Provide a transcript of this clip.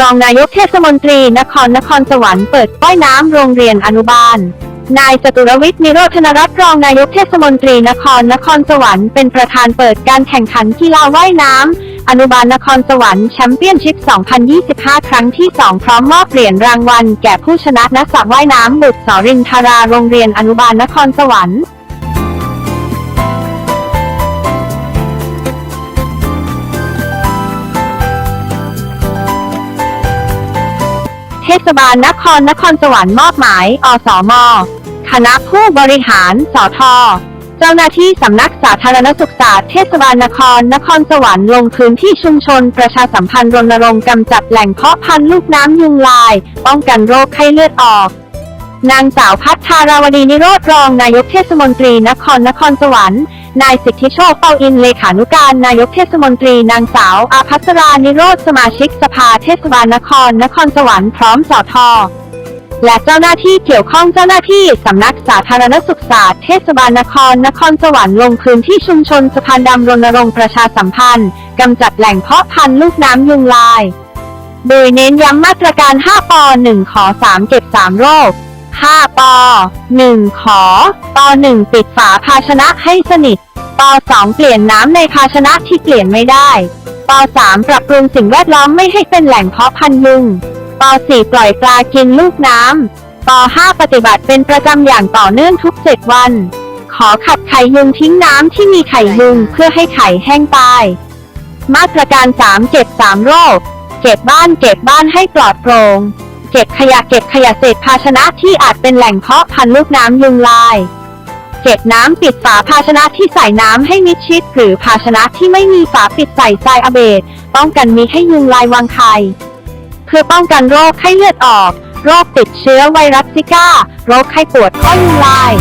รองนายกเทศมนตรีนครนครสวรรค์เปิดป้ายน้ำโรงเรียนอนุบาล นายจตุรวิทย์นิโรธนรัตน์รองนายกเทศมนตรีนครนครสวรรค์เป็นประธานเปิดการแข่งขันกีฬาว่ายน้ำอนุบาลนครสวรรค์แชมเปี้ยนชิพ 2025 ครั้งที่ 2 พร้อมมอบเหรียญรางวัลแก่ผู้ชนะนักสระว่ายน้ำบุตรสรินทราโรงเรียนอนุบาลนครสวรรค์ เทศบาลนครนครสวรรค์มอบหมาย อสม คณะผู้บริหาร สท เจ้าหน้าที่สำนักสาธารณสุขศาสตร์เทศบาลนครนครสวรรค์ลงพื้นที่ชุมชน ประชาสัมพันธ์รณรงค์กำจัดแหล่งเพาะพันธุ์ลูกน้ำยุงลาย ป้องกันโรคไข้เลือดออกนางสาวพัฒราวดีนิโรธรองนายกเทศมนตรีนครนครสวรรค์ นายสิทธิโชคเปาอินเลขานุการนายกเทศมนตรีนางสาว อาภัสรานิโรธสมาชิกสภาเทศบาลนคร นครสวรรค์พร้อมสอทอและเจ้าหน้าที่เกี่ยวข้องเจ้าหน้าที่สำนักสาธารณสุขศาสตร์เทศบาลนคร นครสวรรค์ลงพื้นที่ชุมชนสะพานดำรณรงค์ประชาสัมพันธ์กำจัดแหล่งเพาะพันธุ์ลูกน้ำยุงลาย โดยเน้นย้ำมาตรการ 5ป1ขอ 3 เก็บ 3 โรค 5ป1ขอป1ปิดฝาภาชนะให้สนิทป2เปลี่ยนน้ำในภาชนะที่เปลี่ยนไม่ได้ป3ปรับปรุงสิ่งแวดล้อมไม่ให้เป็นแหล่งเพาะพันธุ์ยุงป4ปล่อยปลากินลูกน้ำป5ปฏิบัติเป็นประจำอย่างต่อเนื่องทุก7วัน ขอขับไข่ยุงทิ้งน้ำที่มีไข่ยุงเพื่อให้ไข่แห้งตาย มาตรการ3เก็บ3โรคเก็บบ้านเก็บบ้านให้ปลอดโปร่ง เก็บขยะเก็บขยะเศษภาชนะที่อาจเป็นแหล่งเพาะพันธุ์ลูกน้ำยุงลาย เก็บน้ำปิดฝาภาชนะที่ใส่น้ำให้มิดชิด หรือภาชนะที่ไม่มีฝาปิดใส่ทรายอเบดป้องกันมีให้ยุงลายวางไข่เพื่อป้องกันโรคไข้เลือดออก โรคติดเชื้อไวรัสซิก้า โรคไข้ปวดข้อยุงลาย